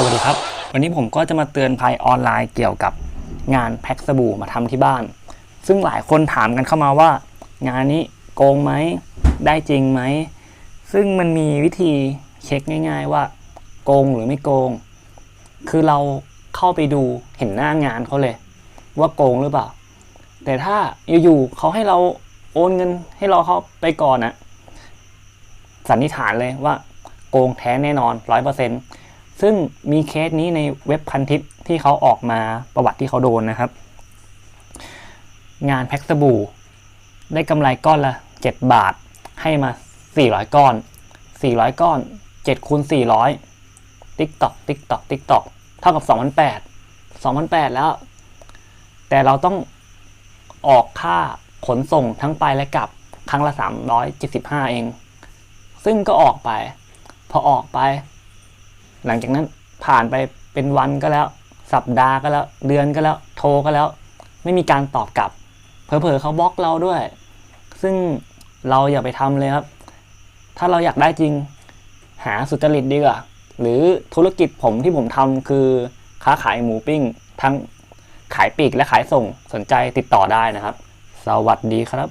สวัสดีครับ วันนี้ผมก็จะมาเตือนภัยออนไลน์เกี่ยวกับงานแพ็คสบู่มาทำที่บ้าน ซึ่งหลายคนถามกันเข้ามาว่า งานนี้โกงไหมได้จริงไหม ซึ่งมันมีวิธีเช็คง่าย ๆ ว่า โกงหรือไม่โกง คือเราเข้าไปดูเห็นหน้างานเขาเลย ว่าโกงหรือเปล่า แต่ถ้าอยู่ๆเขาให้เราโอนเงินให้เราเข้าไปก่อนอะสันนิษฐานเลยว่าโกงแท้แน่นอนร้อยเปอร์เซ็นต์ ซึ่งมีเคสนี้ในเว็บพันทิปที่เขาออกมาประวัติที่เขาโดนนะครับ งานแพ็คสบู่ ได้กำไรก้อนละ 7 บาท ให้มา 400 ก้อน 400 ก้อน7คูณ400 ติ๊กตอกติ๊กตอกติ๊กตอกเท่ากับ 2,800 2,800 แล้ว แต่เราต้องออกค่าขนส่งทั้งไปและกลับครั้งละ 375 เอง ซึ่งก็ออกไป พอออกไป หลังจากนั้นผ่านไปเป็นวันก็แล้ว สัปดาห์ก็แล้ว เดือนก็แล้ว โทรก็แล้ว ไม่มีการตอบกลับ เผลอๆเขาบล็อกเราด้วย ซึ่งเราอย่าไปทำเลยครับ ถ้าเราอยากได้จริง หาสุจริตดีกว่า หรือธุรกิจผมที่ผมทำคือค้าขายหมูปิ้ง ทั้งขายปีกและขายส่ง สนใจติดต่อได้นะครับ สวัสดีครับ